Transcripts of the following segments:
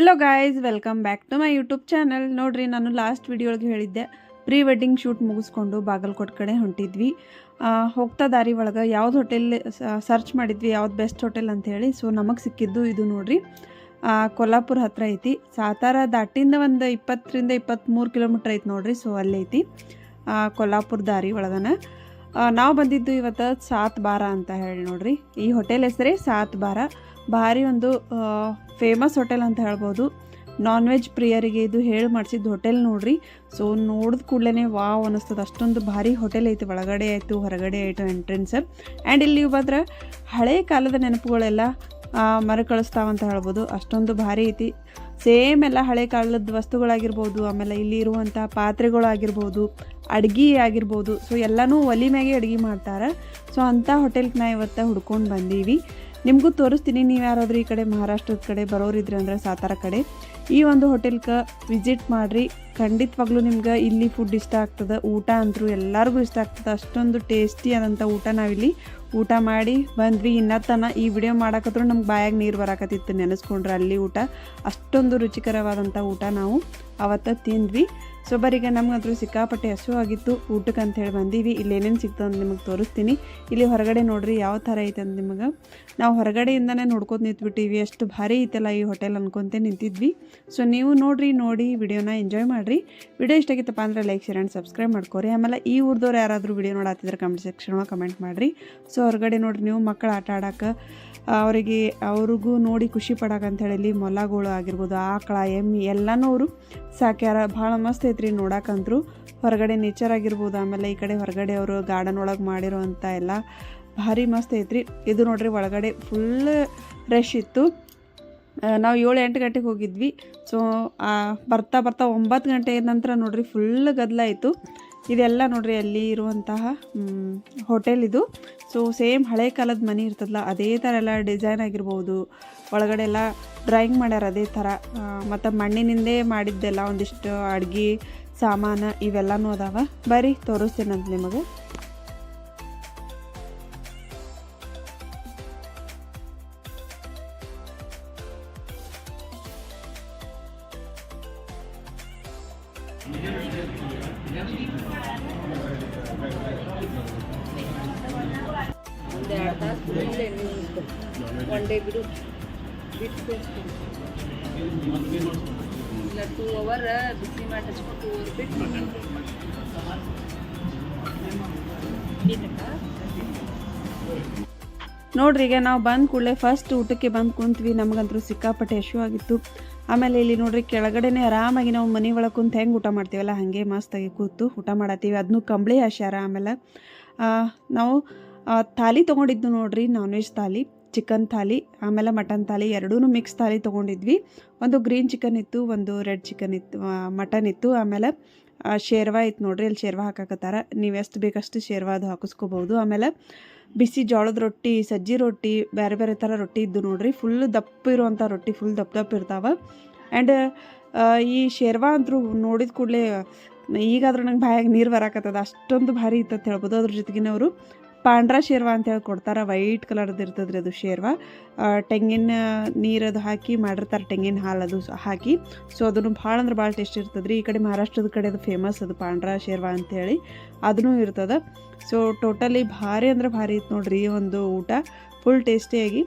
Hello guys welcome back to my YouTube channel ನೋಡ್ರಿ, ನಾನು last video ಒಳಗೆ ಹೇಳಿದ್ದೆ ಪ್ರೀ ವೆಡ್ಡಿಂಗ್ ಶೂಟ್ ಮುಗಿಸ್ಕೊಂಡು ಬಾಗಲಕೋಟೆ ಕಡೆ ಹೊಂಟಿದ್ವಿ. ಹೋಗ್ತಾ ದಾರಿ ಒಳಗೆ ಯಾವ್ದು ಹೋಟೆಲ್ ಸರ್ಚ್ ಮಾಡಿದ್ವಿ, ಯಾವ್ದು ಬೆಸ್ಟ್ ಹೋಟೆಲ್ ಅಂತ ಹೇಳಿ. ಸೊ ನಮಗೆ ಸಿಕ್ಕಿದ್ದು ಇದು ನೋಡ್ರಿ. ಕೊಲ್ಲಾಪುರ ಹತ್ರ ಐತಿ. ಸಾತಾರ ದಾಟಿಂದ ಒಂದು ಇಪ್ಪತ್ತರಿಂದ ಇಪ್ಪತ್ತ್ಮೂರು ಕಿಲೋಮೀಟ್ರ್ ಐತಿ ನೋಡ್ರಿ ಸೊ ಅಲ್ಲೈತಿ ಕೊಲ್ಲಾಪುರ ದಾರಿ ಒಳಗನ. ನಾವು ಬಂದಿದ್ದು ಇವತ್ತು ಸಾತ್ ಬಾರ ಅಂತ ಹೇಳಿ ನೋಡ್ರಿ. ಈ ಹೋಟೆಲ್ ಹೆಸರೇ ಸಾತ್ ಬಾರ. ಭಾರಿ ಒಂದು ಫೇಮಸ್ ಹೋಟೆಲ್ ಅಂತ ಹೇಳ್ಬೋದು. ನಾನ್ ವೆಜ್ ಪ್ರಿಯರಿಗೆ ಇದು ಹೇಳಿ ಮಾಡಿಸಿದ್ದು ಹೋಟೆಲ್ ನೋಡ್ರಿ. ಸೊ ನೋಡಿದ ಕೂಡಲೇ ವಾವ್ ಅನ್ನಿಸ್ತದೆ ಅಷ್ಟೊಂದು ಭಾರಿ ಹೋಟೆಲ್ ಐತಿ. ಒಳಗಡೆ ಆಯಿತು, ಹೊರಗಡೆ ಆಯಿತು ಎಂಟ್ರೆನ್ಸ್ ಆ್ಯಂಡ್ ಇಲ್ಲಿ ಬಂದ್ರೆ ಹಳೆ ಕಾಲದ ನೆನಪುಗಳೆಲ್ಲ ಮರುಕಳಿಸ್ತಾವಂತ ಹೇಳ್ಬೋದು. ಅಷ್ಟೊಂದು ಭಾರಿ ಐತಿ. ಸೇಮ್ ಎಲ್ಲ ಹಳೆ ಕಾಲದ ವಸ್ತುಗಳಾಗಿರ್ಬೋದು, ಆಮೇಲೆ ಇಲ್ಲಿ ಇರುವಂಥ ಪಾತ್ರೆಗಳಾಗಿರ್ಬೋದು, ಅಡುಗೆ ಆಗಿರ್ಬೋದು. ಸೊ ಎಲ್ಲನೂ ಒಲಿ ಮ್ಯಾಗೆ ಅಡುಗೆ ಮಾಡ್ತಾರೆ. ಸೊ ಅಂಥ ಹೋಟೆಲ್ಗೆ ನಾ ಇವತ್ತು ಹುಡ್ಕೊಂಡು ಬಂದೀವಿ. ನಿಮಗೂ ತೋರಿಸ್ತೀನಿ, ನೀವು ಯಾರಾದರೂ ಈ ಕಡೆ ಮಹಾರಾಷ್ಟ್ರದ ಕಡೆ ಬರೋರಿದ್ರೆ ಅಂದರೆ ಸಾತಾರ ಕಡೆ. ಈ ಒಂದು ಹೋಟೆಲ್ಗೆ ವಿಸಿಟ್ ಮಾಡಿರಿ. ಖಂಡಿತವಾಗ್ಲೂ ನಿಮ್ಗೆ ಇಲ್ಲಿ ಫುಡ್ ಇಷ್ಟ ಆಗ್ತದೆ. ಊಟ ಅಂತರೂ ಎಲ್ಲರಿಗೂ ಇಷ್ಟ ಆಗ್ತದೆ. ಅಷ್ಟೊಂದು ಟೇಸ್ಟಿ ಆದಂಥ ಊಟ ನಾವಿಲ್ಲಿ ಊಟ ಮಾಡಿ ಬಂದ್ವಿ. ಇನ್ನೂ ತನ ಈ ವಿಡಿಯೋ ಮಾಡಕತ್ರೂ ನಮ್ಗೆ ಬಾಯಾಗ ನೀರು ಬರಾಕತ್ತಿತ್ತು. ನೆನೆಸ್ಕೊಂಡ್ರೆ ಅಲ್ಲಿ ಊಟ. ಅಷ್ಟೊಂದು ರುಚಿಕರವಾದಂಥ ಊಟ ನಾವು ಅವತ್ತು ತಿಂದ್ವಿ. ಸೊ, ಬರೀಗ ನಮಗಂತೂ ಸಿಕ್ಕಾಪಟ್ಟೆ ಹಸು ಆಗಿತ್ತು. ಊಟಕ್ಕೆ ಅಂತ ಹೇಳಿ ಬಂದೀವಿ. ಇಲ್ಲಿ ಏನೇನು ಸಿಗ್ತದೆ ಅಂತ ನಿಮಗೆ ತೋರಿಸ್ತೀನಿ. ಇಲ್ಲಿ ಹೊರಗಡೆ ನೋಡ್ರಿ ಯಾವ ಥರ ಐತೆ ಅಂತ ನಿಮಗೆ. ನಾವು ಹೊರಗಡೆಯಿಂದನೇ ನೋಡ್ಕೊತ ನಿಂತ್ಬಿಟ್ಟಿವಿ ಎಷ್ಟು ಭಾರಿ ಐತಲ್ಲ ಈ ಹೋಟೆಲ್ ಅನ್ಕೊಂತ ನಿಂತಿದ್ವಿ. ಸೊ, ನೀವು ನೋಡ್ರಿ, ನೋಡಿ ವಿಡಿಯೋನ ಎಂಜಾಯ್ ಮಾಡಿರಿ. ವಿಡಿಯೋ ಇಷ್ಟ ಆಗಿತ್ತಪ್ಪ ಅಂದರೆ ಲೈಕ್, ಶೇರ್ ಆ್ಯಂಡ್ ಸಬ್ಸ್ಕ್ರೈಬ್ ಮಾಡ್ಕೊರಿ. ಆಮೇಲೆ ಈ ಊರ್ದವ್ರು ಯಾರಾದರೂ ವಿಡಿಯೋ ನೋಡಾತಿದ್ರೆ ಕಮೆಂಟ್ ಸೆಕ್ಷನ್ ಕಮೆಂಟ್ ಮಾಡಿರಿ. ಸೊ, ಹೊರಗಡೆ ನೋಡ್ರಿ, ನೀವು ಮಕ್ಕಳು ಆಟ ಆಡೋಕೆ ಅವರಿಗೆ, ಅವ್ರಿಗೂ ನೋಡಿ ಖುಷಿ ಪಡಕ್ಕೆ ಅಂತ ಹೇಳಿ ಮೊಲಗಳು ಆಗಿರ್ಬೋದು, ಆಕಳ, ಎಮ್ಮಿ ಎಲ್ಲನೂ ಅವರು ಸಾಕ್ಯಾರ. ಭಾಳ ಮಸ್ತ್ ಐತ್ರಿ ನೋಡಕ್ಕಂತರು ಹೊರಗಡೆ ನೇಚರ್ ಆಗಿರ್ಬೋದು, ಆಮೇಲೆ ಈ ಕಡೆ ಹೊರಗಡೆ ಅವರು ಗಾರ್ಡನ್ ಒಳಗೆ ಮಾಡಿರೋವಂಥ ಎಲ್ಲ ಭಾರಿ ಮಸ್ತ್ ಐತ್ರಿ. ಇದು ನೋಡ್ರಿ ಒಳಗಡೆ ಫುಲ್ ರಶ್ ಇತ್ತು. ನಾವು ಏಳು ಎಂಟು ಗಂಟೆಗೆ ಹೋಗಿದ್ವಿ. ಸೊ ಬರ್ತಾ ಬರ್ತಾ ಒಂಬತ್ತು ಗಂಟೆ ನಂತರ ನೋಡ್ರಿ ಫುಲ್ ಗದ್ದಲ ಆಯಿತು. ಇದೆಲ್ಲ ನೋಡ್ರಿ ಅಲ್ಲಿ ಇರುವಂತಹ ಹೋಟೆಲ್ ಇದು. ಸೊ ಸೇಮ್ ಹಳೆ ಕಾಲದ ಮನೆ ಇರ್ತದಲ್ಲ, ಅದೇ ಥರ ಎಲ್ಲ ಡಿಸೈನ್ ಆಗಿರ್ಬೋದು. ಒಳಗಡೆ ಎಲ್ಲ ಡ್ರಾಯಿಂಗ್ ಮಾಡ್ಯಾರ ಅದೇ ಥರ ಮತ್ತು ಮಣ್ಣಿನಿಂದೇ ಮಾಡಿದ್ದೆಲ್ಲ ಒಂದಿಷ್ಟು ಅಡುಗೆ, ಸಾಮಾನು ಇವೆಲ್ಲನೂ ಅದಾವ. ಬರ್ರಿ ಅಂತ ನಿಮಗೆ. ನೋಡ್ರಿ ಈಗ ನಾವು ಬಂದ ಕೂಡಲೇ ಫಸ್ಟ್ ಊಟಕ್ಕೆ ಬಂದು ಕುಂತ್ವಿ ನಮಗಂತೂ ಸಿಕ್ಕಾಪಟ್ಟೆ ಯಶು ಆಗಿತ್ತು. ಆಮೇಲೆ ಇಲ್ಲಿ ನೋಡ್ರಿ ಕೆಳಗಡೆನೆ ಆರಾಮಾಗಿ ನಾವು ಮನೆ ಒಳಗೆ ಕುಂತು ಹೆಂಗೆ ಊಟ ಮಾಡ್ತೀವಲ್ಲ, ಹಾಗೆ ಮಸ್ತಾಗಿ ಕೂತು ಊಟ ಮಾಡತ್ತೀವಿ. ಅದನ್ನು ಕಂಬಳಿ ಹಾಸ್ಯಾರ ಆಮೇಲೆ. ನಾವು ತಾಲಿ ತೊಗೊಂಡಿದ್ದು ನೋಡ್ರಿ non veg thali. Chicken thali, ಆಮೇಲೆ ಮಟನ್ ಥಾಲಿ ಎರಡೂ ಮಿಕ್ಸ್ ಥಾಲಿ ತೊಗೊಂಡಿದ್ವಿ. ಒಂದು ಗ್ರೀನ್ ಚಿಕನ್ ಇತ್ತು, ಒಂದು ರೆಡ್ ಚಿಕನ್ ಇತ್ತು ಮಟನ್ ಇತ್ತು, ಆಮೇಲೆ ಶೇರ್ವಾ ಇತ್ತು ನೋಡ್ರಿ, ಅಲ್ಲಿ ಶೇರ್ವಾ ಹಾಕಾಕತ್ತಾರ. ನೀವು ಎಷ್ಟು ಬೇಕಷ್ಟು ಶೇರ್ವಾ ಅದು ಹಾಕಿಸ್ಕೋಬೋದು ಆಮೇಲೆ ಬಿಸಿ ಜೋಳದ ರೊಟ್ಟಿ, ಸಜ್ಜಿ ರೊಟ್ಟಿ ಬೇರೆ ಬೇರೆ ಥರ ರೊಟ್ಟಿ ಇದ್ದು ನೋಡ್ರಿ ಫುಲ್ ದಪ್ಪ ಇರುವಂಥ ರೊಟ್ಟಿ ಫುಲ್ ದಪ್ಪ ದಪ್ಪ ಇರ್ತಾವೆ. ಆ್ಯಂಡ್ ಈ ಶೇರ್ವಾ ಅಂತೂ ನೋಡಿದ ಕೂಡಲೇ ಈಗಾದ್ರೂ ನಂಗೆ ಬಾಯಾಗ ನೀರು ಬರಾಕತ್ತದ, ಅಷ್ಟೊಂದು ಭಾರಿ ಇತ್ತಂತ ಹೇಳ್ಬೋದು. ಅದ್ರ ಜೊತೆಗಿನ ಅವರು ಪಾಂಡ್ರ ಶೇರ್ವಾ ಅಂತ ಹೇಳಿ ಕೊಡ್ತಾರೆ, ವೈಟ್ ಕಲರ್ದು ಇರ್ತದ್ರಿ ಅದು ಶೇರ್ವ. ತೆಂಗಿನ ನೀರದು ಹಾಕಿ ಮಾಡಿರ್ತಾರೆ, ತೆಂಗಿನ ಹಾಲು ಅದು ಹಾಕಿ. ಸೊ ಅದನ್ನು ಭಾಳ ಅಂದ್ರೆ ಭಾಳ ಟೇಸ್ಟ್ ಇರ್ತದ್ರಿ. ಈ ಕಡೆ ಮಹಾರಾಷ್ಟ್ರದ ಕಡೆ ಅದು ಫೇಮಸ್ ಅದು ಪಾಂಡ್ರ ಶೇರ್ವಾ ಅಂತೇಳಿ ಅದೂ ಇರ್ತದೆ. ಸೊ ಟೋಟಲಿ ಭಾರಿ ಅಂದ್ರೆ ಭಾರಿ ಇತ್ತು ನೋಡ್ರಿ ಒಂದು ಊಟ. ಫುಲ್ ಟೇಸ್ಟಿಯಾಗಿ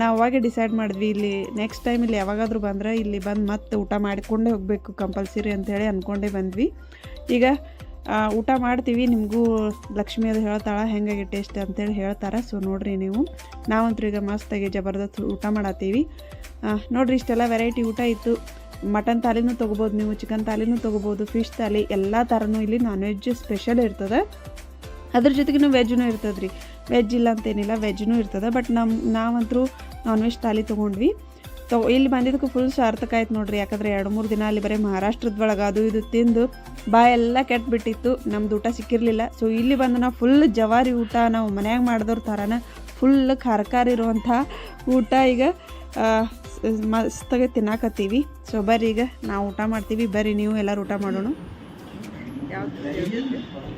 ನಾವು ಅವಾಗೆ ಡಿಸೈಡ್ ಮಾಡಿದ್ವಿ ಇಲ್ಲಿ ನೆಕ್ಸ್ಟ್ ಟೈಮ್ ಇಲ್ಲಿ ಯಾವಾಗಾದರೂ ಬಂದ್ರೆ ಇಲ್ಲಿ ಬಂದು ಮತ್ತೆ ಊಟ ಮಾಡಿಕೊಂಡೇ ಹೋಗಬೇಕು ಕಂಪಲ್ಸರಿ ಅಂತೇಳಿ ಅಂದ್ಕೊಂಡೇ ಬಂದ್ವಿ. ಈಗ ಊಟ ಮಾಡ್ತೀವಿ. ನಿಮಗೂ ಲಕ್ಷ್ಮಿ ಅದು ಹೇಳ್ತಾಳೆ ಹೆಂಗಾಗಿ ಟೇಸ್ಟ್ ಅಂತೇಳಿ ಹೇಳ್ತಾರೆ. ಸೊ ನೋಡ್ರಿ ನೀವು. ನಾವಂತೂ ಈಗ ಮಸ್ತಾಗಿ ಜಬರ್ದಸ್ತ್ ಊಟ ಮಾಡತ್ತೀವಿ. ನೋಡಿರಿ ಇಷ್ಟೆಲ್ಲ ವೆರೈಟಿ ಊಟ ಇತ್ತು. ಮಟನ್ ತಾಲಿನೂ ತೊಗೋಬೋದು ನೀವು ಚಿಕನ್ ತಾಲಿನೂ ತೊಗೋಬೋದು ಫಿಶ್ ತಾಲಿ, ಎಲ್ಲ ಥರನೂ ಇಲ್ಲಿ ನಾನ್ ವೆಜ್ ಸ್ಪೆಷಲ್ ಇರ್ತದೆ. ಅದ್ರ ಜೊತೆಗಿನ ವೆಜ್ನು ಇರ್ತದೆ ರೀ ವೆಜ್ ಇಲ್ಲ ಅಂತೇನಿಲ್ಲ ವೆಜ್ನೂ ಇರ್ತದೆ. ಬಟ್ ನಮ್ಮ ನಾವಂತರೂ ನಾನ್ ವೆಜ್ ತಾಲಿ ತೊಗೊಂಡ್ವಿ. ತೊ, ಇಲ್ಲಿ ಬಂದಿದ್ದಕ್ಕೆ ಫುಲ್ ಸಾರ್ಥಕ ಆಯ್ತು ನೋಡ್ರಿ. ಯಾಕಂದ್ರೆ ಎರಡು ಮೂರು ದಿನ ಅಲ್ಲಿ ಬರೀ ಮಹಾರಾಷ್ಟ್ರದ ಒಳಗೆ ಅದು ಇದು ತಿಂದು ಬಾಯೆಲ್ಲ ಕೆಟ್ಬಿಟ್ಟಿತ್ತು ನಮ್ದು ಊಟ ಸಿಕ್ಕಿರಲಿಲ್ಲ. ಸೊ ಇಲ್ಲಿ ಬಂದು ನಾವು ಫುಲ್ ಜವಾರಿ ಊಟ ನಾವು ಮನ್ಯಾಗ ಮಾಡಿದವ್ರ ಥರನ ಫುಲ್ ಖಾರ ಖಾರ ಇರುವಂಥ ಊಟ ಈಗ ಮಸ್ತಾಗೆ ತಿನ್ನಾಕತ್ತೀವಿ. ಸೊ ಬರ್ರಿ ಈಗ ನಾವು ಊಟ ಮಾಡ್ತೀವಿ. ಬರ್ರಿ ನೀವು ಎಲ್ಲರೂ ಊಟ ಮಾಡೋಣ.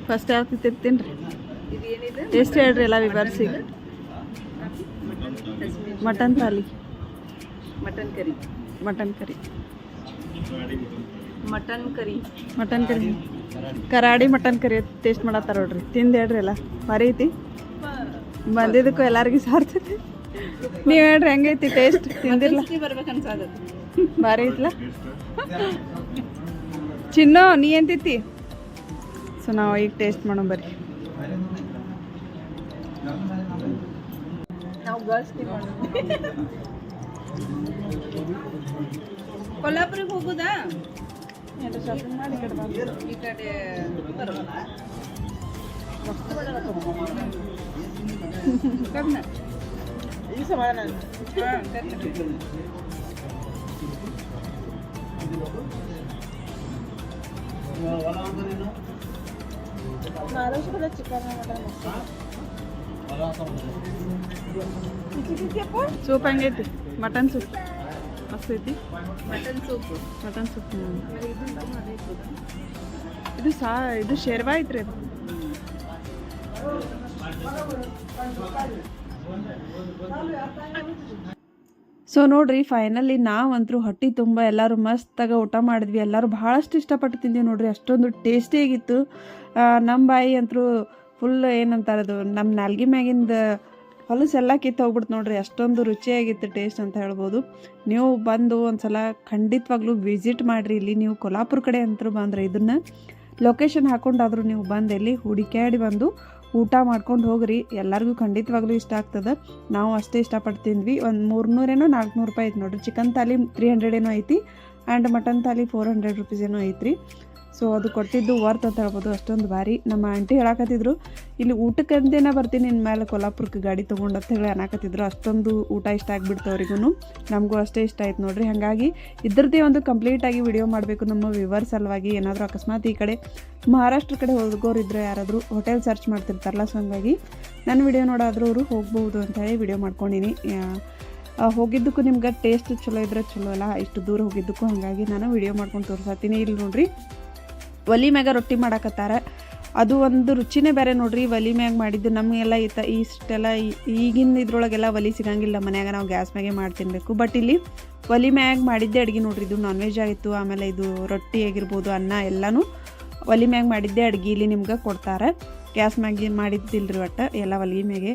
ಫಸ್ಟ್ ಯಾವ್ದು ತಿಂತೀನಿ ರೀ ಎಷ್ಟು ಹೇಳ್ರಿ ಎಲ್ಲ ವಿವರಿಸಿ. Mutton thali mutton curry. Mutton curry. Mutton curry. Mutton curry. Karadi mutton curry taste ಮಾಡತ್ತಾರ ನೋಡ್ರಿ. ತಿಂದ ಹೇಳ್ರಿ ಎಲ್ಲ. ಭಾರಿ ಐತಿ. ಬಂದಿದ್ದಕ್ಕೂ ಎಲ್ಲರಿಗೂ ಸಾರ್ತೈತಿ ನೀವು ಹೇಳ್ರಿ ಹೆಂಗೈತಿ ಟೇಸ್ಟ್ ಅನ್ಸದ ಭಾರಿ ಐತ್ಲ. ಚಿನ್ನೋ ನೀ ಎಂತಿತ್ತಿ? ತಿಂತಿ ಸೊ ನಾವು ಈಗ ಟೇಸ್ಟ್ ಮಾಡೋಣ ಬರ್ರಿ. ಕೊಲ್ಲಾಪುರಿಗೆ ಹೋಗುದಾ? ಈ ಕಡೆ ಬರೋಲ್ಲ ಕರ್ನ ಹಾ, ಮಸ್ತ್ ಐತಿ ಮಟನ್ ಸೂಪ್. ಮಟನ್ ಸೂಪ್ ಇದು ಸಾ ಇದು ಶೇರ್ವಾ ಐತ್ರಿ ಅದು. ಸೊ ನೋಡ್ರಿ ಫೈನಲಿ ನಾವಂತರೂ ಹೊಟ್ಟೆ ತುಂಬ ಎಲ್ಲರೂ ಮಸ್ತಾಗ ಊಟ ಮಾಡಿದ್ವಿ. ಎಲ್ಲರೂ ಭಾಳಷ್ಟು ಇಷ್ಟಪಟ್ಟು ತಿಂದೀವಿ ನೋಡ್ರಿ. ಅಷ್ಟೊಂದು ಟೇಸ್ಟಿಯಾಗಿತ್ತು ನಮ್ಮ ಬಾಯಿ ಅಂತರೂ ಫುಲ್ ಏನಂತಾರದು ನಮ್ಮ ನಾಲ್ಗಿ ಮ್ಯಾಗಿಂದ ಹೊಲಸೆಲ್ಲ ಕಿತ್ತು ಹೋಗ್ಬಿಡ್ತು ನೋಡ್ರಿ ಅಷ್ಟೊಂದು ರುಚಿಯಾಗಿತ್ತು ಟೇಸ್ಟ್ ಅಂತ ಹೇಳ್ಬೋದು. ನೀವು ಬಂದು ಒಂದ್ಸಲ ಖಂಡಿತವಾಗ್ಲೂ ವಿಸಿಟ್ ಮಾಡಿರಿ, ಇಲ್ಲಿ ನೀವು ಕೊಲ್ಲಾಪುರ ಕಡೆ ಅಂತರೂ ಬಂದರೆ ಇದನ್ನು. ಲೊಕೇಶನ್ ಹಾಕೊಂಡಾದರೂ ನೀವು ಬಂದು ಇಲ್ಲಿ ಹುಡುಕಾಡಿ ಬಂದು ಊಟ ಮಾಡ್ಕೊಂಡು ಹೋಗ್ರಿ. ಎಲ್ಲರಿಗೂ ಖಂಡಿತವಾಗ್ಲೂ ಇಷ್ಟ ಆಗ್ತದೆ. ನಾವು ಅಷ್ಟೇ ಇಷ್ಟಪಟ್ಟು ತಿಂದ್ವಿ ಒಂದು ಮೂರ್ನೂರೇನೋ ನಾಲ್ಕುನೂರು ರೂಪಾಯಿ ಐತೆ ನೋಡ್ರಿ. ಚಿಕನ್ ತಾಲಿ ತ್ರೀ ಹಂಡ್ರೆಡ್ ಏನೋ ಐತಿ. And mutton thali four hundred rupees ಏನೋ ಐತ್ರಿ. ಸೊ ಅದು ಕೊಟ್ಟಿದ್ದು ವರ್ತ್ ಅಂತ ಹೇಳ್ಬೋದು. ಅಷ್ಟೊಂದು ಭಾರಿ. ನಮ್ಮ ಆಂಟಿ ಹೇಳಕತ್ತಿದ್ರು, ಇಲ್ಲಿ ಊಟಕ್ಕಂದೇನ ಬರ್ತೀನಿ ನಿನ್ನ ಮೇಲೆ ಕೊಲ್ಲಾಪುರಕ್ಕೆ ಗಾಡಿ ತೊಗೊಂಡು ಅಂತ ಹೇಳಿ ಅನ್ನಕತ್ತಿದ್ರು ಅಷ್ಟೊಂದು ಊಟ ಇಷ್ಟ ಆಗಿಬಿಡ್ತು ಅವ್ರಿಗೂ ನಮಗೂ ಅಷ್ಟೇ ಇಷ್ಟ ಆಯ್ತು ನೋಡ್ರಿ. ಹಾಗಾಗಿ ಇದ್ರದ್ದೇ ಒಂದು ಕಂಪ್ಲೀಟಾಗಿ ವಿಡಿಯೋ ಮಾಡಬೇಕು ನಮ್ಮ ವಿವರ್ ಸಲುವಾಗಿ. ಏನಾದರೂ ಅಕಸ್ಮಾತ್ ಈ ಕಡೆ ಮಹಾರಾಷ್ಟ್ರ ಕಡೆ ಹೋಗೋರಿದ್ರೆ ಯಾರಾದರೂ ಹೋಟೆಲ್ ಸರ್ಚ್ ಮಾಡ್ತಿರ್ತಾರಲ್ಲ ಸೊ ಹಂಗಾಗಿ ನನ್ನ ವಿಡಿಯೋ ನೋಡಾದರೂ ಅವರು ಹೋಗ್ಬೋದು ಅಂತ ಹೇಳಿ ವಿಡಿಯೋ ಮಾಡ್ಕೊಂಡಿನಿ. ಹೋಗಿದ್ದಕ್ಕೂ ನಿಮ್ಗೆ ಟೇಸ್ಟ್ ಚಲೋ ಇದ್ರೆ ಚಲೋ ಅಲ್ಲ? ಇಷ್ಟು ದೂರ ಹೋಗಿದ್ದಕ್ಕೂ ಹಾಗಾಗಿ ನಾನು ವಿಡಿಯೋ ಮಾಡ್ಕೊಂಡು ತೋರಿಸತ್ತೀನಿ ಇಲ್ಲಿ ನೋಡ್ರಿ ಒಲಿ ಮ್ಯಾಗ ರೊಟ್ಟಿ ಮಾಡಾಕತ್ತಾರ. ಅದು ಒಂದು ರುಚಿನೇ ಬೇರೆ ನೋಡ್ರಿ. ಒಲಿ ಮ್ಯಾಗ ಮಾಡಿದ್ದು ನಮಗೆಲ್ಲ ಈ ತ ಇಷ್ಟೆಲ್ಲ ಈಗಿನ ಇದ್ರೊಳಗೆಲ್ಲ ಒಲಿ ಸಿಗಂಗಿಲ್ಲ. ಮನೆಯಾಗ ನಾವು ಗ್ಯಾಸ್ ಮ್ಯಾಗೆ ಮಾಡಿ ತಿನ್ನಬೇಕು ಬಟ್ ಇಲ್ಲಿ ಒಲಿ ಮ್ಯಾಗ ಮಾಡಿದ್ದೆ ಅಡುಗೆ ನೋಡ್ರಿ. ಇದು ನಾನ್ ವೆಜ್ ಆಗಿತ್ತು. ಆಮೇಲೆ ಇದು ರೊಟ್ಟಿ ಆಗಿರ್ಬೋದು, ಅನ್ನ ಎಲ್ಲನೂ ಒಲಿ ಮ್ಯಾಗ ಮಾಡಿದ್ದೆ ಅಡುಗೆ ಇಲ್ಲಿ ನಿಮ್ಗೆ ಕೊಡ್ತಾರೆ. ಗ್ಯಾಸ್ ಮ್ಯಾಗೆ ಮಾಡಿದ್ದಿಲ್ರಿ ಒಟ್ಟು ಎಲ್ಲ ಒಲಿ ಮ್ಯಾಗೆ.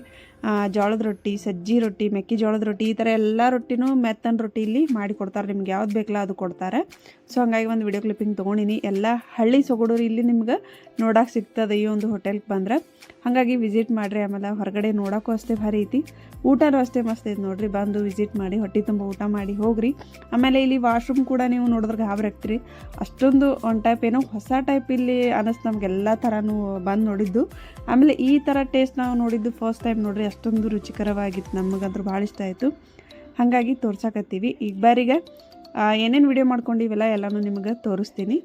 ಜೋಳದ ರೊಟ್ಟಿ, ಸಜ್ಜಿ ರೊಟ್ಟಿ ಮೆಕ್ಕೆಜೋಳದ ರೊಟ್ಟಿ, ಈ ಥರ ಎಲ್ಲ ರೊಟ್ಟಿನೂ ಮೆತ್ತನ ರೊಟ್ಟಿ ಇಲ್ಲಿ ಮಾಡಿ ಕೊಡ್ತಾರೆ. ನಿಮ್ಗೆ ಯಾವ್ದು ಬೇಕಲ್ಲ ಅದು ಕೊಡ್ತಾರೆ. ಸೊ ಹಂಗಾಗಿ ಒಂದು ವಿಡಿಯೋ ಕ್ಲಿಪ್ಪಿಂಗ್ ತೊಗೊಂಡಿನಿ. ಎಲ್ಲ ಹಳ್ಳಿ ಸೊಗಡೂರು ಇಲ್ಲಿ ನಿಮ್ಗೆ ನೋಡಕ್ಕೆ ಸಿಗ್ತದೆ ಈ ಒಂದು ಹೋಟೆಲ್ಗೆ ಬಂದ್ರೆ. ಹಾಗಾಗಿ ವಿಸಿಟ್ ಮಾಡಿರಿ. ಆಮೇಲೆ ಹೊರಗಡೆ ನೋಡೋಕ್ಕೂ ಅಷ್ಟೇ ಭಾರಿ ಐತಿ. ಊಟನೂ ಅಷ್ಟೇ ಮಸ್ತ್ ಐತಿ ನೋಡಿರಿ. ಬಂದು ವಿಸಿಟ್ ಮಾಡಿ, ಹೊಟ್ಟೆ ತುಂಬ ಊಟ ಮಾಡಿ ಹೋಗ್ರಿ. ಆಮೇಲೆ ಇಲ್ಲಿ ವಾಶ್ರೂಮ್ ಕೂಡ ನೀವು ನೋಡಿದ್ರೆ ಗಾಬರಿ ಆಗ್ತೀರಿ ಅಷ್ಟೊಂದು ಒಂದು ಟೈಪ್ ಏನೋ ಹೊಸ ಟೈಪ್ ಇಲ್ಲಿ ಅನ್ನಿಸ್ತು ನಮಗೆಲ್ಲ ಥರನೂ ಬಂದು ನೋಡಿದ್ದು. ಆಮೇಲೆ ಈ ಥರ ಟೇಸ್ಟ್ ನಾವು ನೋಡಿದ್ದು ಫಸ್ಟ್ ಟೈಮ್ ನೋಡ್ರಿ. ಅಷ್ಟೊಂದು ರುಚಿಕರವಾಗಿತ್ತು, ನಮಗಂತೂ ಭಾಳ ಇಷ್ಟ ಆಯಿತು. ಹಾಗಾಗಿ ತೋರ್ಸಾಕತ್ತೀವಿ. ಈಗ ಬಾರಿಗೆ ಏನೇನು ವಿಡಿಯೋ ಮಾಡ್ಕೊಂಡಿವೆಲ್ಲ ಎಲ್ಲನೂ ನಿಮಗೆ ತೋರಿಸ್ತೀನಿ.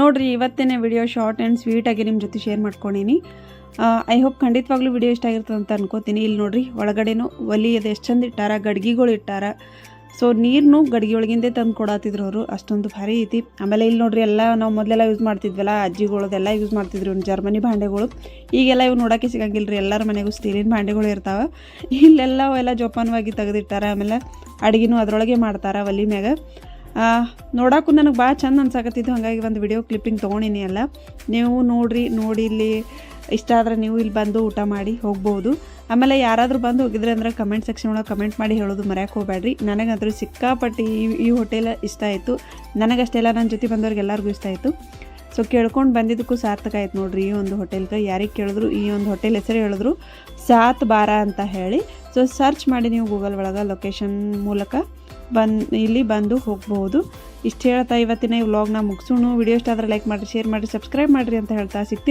ನೋಡ್ರಿ, ಇವತ್ತೇನೆ ವಿಡಿಯೋ ಶಾರ್ಟ್ ಆ್ಯಂಡ್ ಸ್ವೀಟಾಗಿ ನಿಮ್ಮ ಜೊತೆ ಶೇರ್ ಮಾಡ್ಕೊಂಡೀನಿ. ಐ ಹೋಪ್ ಖಂಡಿತವಾಗ್ಲೂ ವಿಡಿಯೋ ಇಷ್ಟ ಆಗಿರ್ತದೆ ಅಂತ ಅನ್ಕೋತೀನಿ. ಇಲ್ಲಿ ನೋಡ್ರಿ, ಒಳಗಡೆನೂ ಒಲಿ ಅದು ಎಷ್ಟು ಚಂದ ಇಟ್ಟಾರ, ಗಡ್ಗಿಗಳು ಇಟ್ಟಾರ. ಸೊ ನೀರನ್ನು ಗಡ್ಗೆ ಒಳಗಿಂದೇ ತಂದು ಕೊಡತ್ತಿದ್ರು ಅವರು. ಅಷ್ಟೊಂದು ಭಾರಿ ಐತಿ. ಆಮೇಲೆ ಇಲ್ಲಿ ನೋಡ್ರಿ, ಎಲ್ಲ ನಾವು ಮೊದಲೆಲ್ಲ ಯೂಸ್ ಮಾಡ್ತಿದ್ವಲ್ಲ, ಅಜ್ಜಿಗಳದೆಲ್ಲ ಯೂಸ್ ಮಾಡ್ತಿದ್ರು ಜರ್ಮನಿ ಭಾಂಡೆಗಳು. ಈಗೆಲ್ಲ ಇವು ನೋಡೋಕ್ಕೆ ಸಿಗಂಗಿಲ್ಲ ರೀ ಎಲ್ಲರ ಮನೆಗೂ ಸ್ಟೀಲಿನ ಭಾಂಡೆಗಳು ಇರ್ತಾವೆ. ಇಲ್ಲೆಲ್ಲ ಅವೆಲ್ಲ ಜೋಪಾನವಾಗಿ ತೆಗೆದಿಟ್ಟಾರ, ಆಮೇಲೆ ಅಡುಗೆನೂ ಅದರೊಳಗೆ ಮಾಡ್ತಾರೆ ಒಲಿ ಮ್ಯಾಗ. ನೋಡೋಕ್ಕೂ ನನಗೆ ಭಾಳ ಚಂದ ಅನ್ಸಾಕತ್ತಿದ್ದು, ಹಾಗಾಗಿ ಒಂದು ವಿಡಿಯೋ ಕ್ಲಿಪ್ಪಿಂಗ್ ತೊಗೊಂಡಿನಿ ಅಲ್ಲ. ನೀವು ನೋಡ್ರಿ, ನೋಡಿ ಇಲ್ಲಿ. ಇಷ್ಟ ಆದರೆ ನೀವು ಇಲ್ಲಿ ಬಂದು ಊಟ ಮಾಡಿ ಹೋಗ್ಬೋದು. ಆಮೇಲೆ ಯಾರಾದರೂ ಬಂದು ಹೋಗಿದ್ರೆ ಅಂದ್ರೆ ಕಮೆಂಟ್ ಸೆಕ್ಷನ್ ಒಳಗೆ ಕಮೆಂಟ್ ಮಾಡಿ ಹೇಳೋದು ಮರ್ಯಾಕೆ ಹೋಗ್ಬೇಡ್ರಿ. ನನಗಂತೂ ಸಿಕ್ಕಾಪಟ್ಟಿ ಈ ಈ ಹೋಟೆಲ್ ಇಷ್ಟ ಆಯಿತು. ನನಗಷ್ಟೆಲ್ಲ ನನ್ನ ಜೊತೆ ಬಂದವ್ರಿಗೆ ಎಲ್ಲರಿಗೂ ಇಷ್ಟ ಆಯಿತು. ಸೊ ಕೇಳ್ಕೊಂಡು ಬಂದಿದ್ದಕ್ಕೂ ಸಾರ್ಥಕ ಆಯ್ತು ನೋಡ್ರಿ ಈ ಒಂದು ಹೋಟೆಲ್ಗೆ ಯಾರಿಗೆ ಕೇಳಿದ್ರು, ಈ ಒಂದು ಹೋಟೆಲ್ ಹೆಸರು ಹೇಳಿದ್ರು, ಸಾತ್ ಬಾರ ಅಂತ ಹೇಳಿ. ಸೊ ಸರ್ಚ್ ಮಾಡಿ ನೀವು ಗೂಗಲ್ ಒಳಗೆ ಲೊಕೇಶನ್ ಮೂಲಕ ಬಂದು, ಇಲ್ಲಿ ಬಂದು ಹೋಗಬಹುದು ಇಷ್ಟು ಹೇಳ್ತಾ ಇವತ್ತಿನ ಈ ವ್ಲಾಗ್ನ ಮುಗಿಸೋಣ. ವಿಡಿಯೋ ಇಷ್ಟ ಆದರೆ ಲೈಕ್ ಮಾಡಿರಿ ಶೇರ್ ಮಾಡಿರಿ ಸಬ್ಸ್ಕ್ರೈಬ್ ಮಾಡಿರಿ ಅಂತ ಹೇಳ್ತಾ ಸಿಗ್ತೀನಿ.